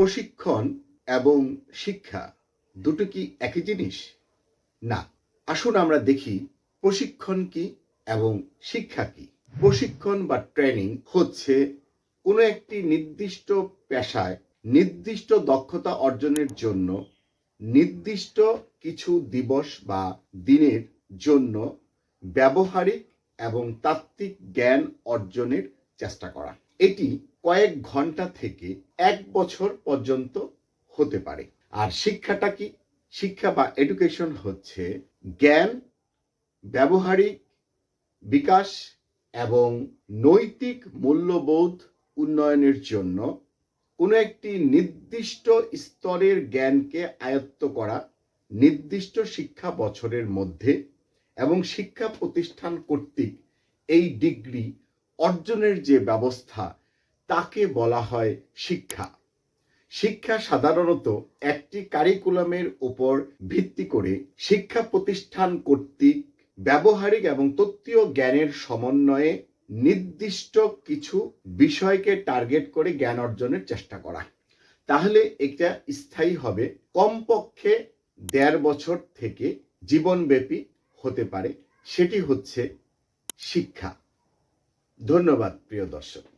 প্রশিক্ষণ এবং শিক্ষা দুটো কি একই জিনিস? না। আসুন আমরা দেখি প্রশিক্ষণ কি এবং শিক্ষা কি। প্রশিক্ষণ বা ট্রেনিং হচ্ছে কোনো একটি নির্দিষ্ট পেশায় নির্দিষ্ট দক্ষতা অর্জনের জন্য নির্দিষ্ট কিছু দিবস বা দিনের জন্য ব্যবহারিক এবং তাত্ত্বিক জ্ঞান অর্জনের চেষ্টা করা। এটি কয়েক ঘণ্টা থেকে এক বছর পর্যন্ত হতে পারে। আর শিক্ষাটা কি? শিক্ষা বা এডুকেশন হচ্ছে জ্ঞান, ব্যবহারিক বিকাশ এবং নৈতিক মূল্যবোধ উন্নয়নের জন্য কোনো একটি নির্দিষ্ট স্তরের জ্ঞানকে আয়ত্ত করা নির্দিষ্ট শিক্ষা বছরের মধ্যে এবং শিক্ষা প্রতিষ্ঠান কর্তৃক এই ডিগ্রি অর্জনের যে ব্যবস্থা তাকে বলা হয় শিক্ষা। শিক্ষা সাধারণত একটি কারিকুলামের উপর ভিত্তি করে শিক্ষা প্রতিষ্ঠান কর্তৃক ব্যবহারিক এবং তত্ত্বীয় জ্ঞানের সমন্বয়ে নির্দিষ্ট কিছু বিষয়কে টার্গেট করে জ্ঞান অর্জনের চেষ্টা করা। তাহলে এটা স্থায়ী হবে। কমপক্ষে দেড় বছর থেকে জীবনব্যাপী হতে পারে। সেটি হচ্ছে শিক্ষা। ধন্যবাদ, প্রিয় দর্শক।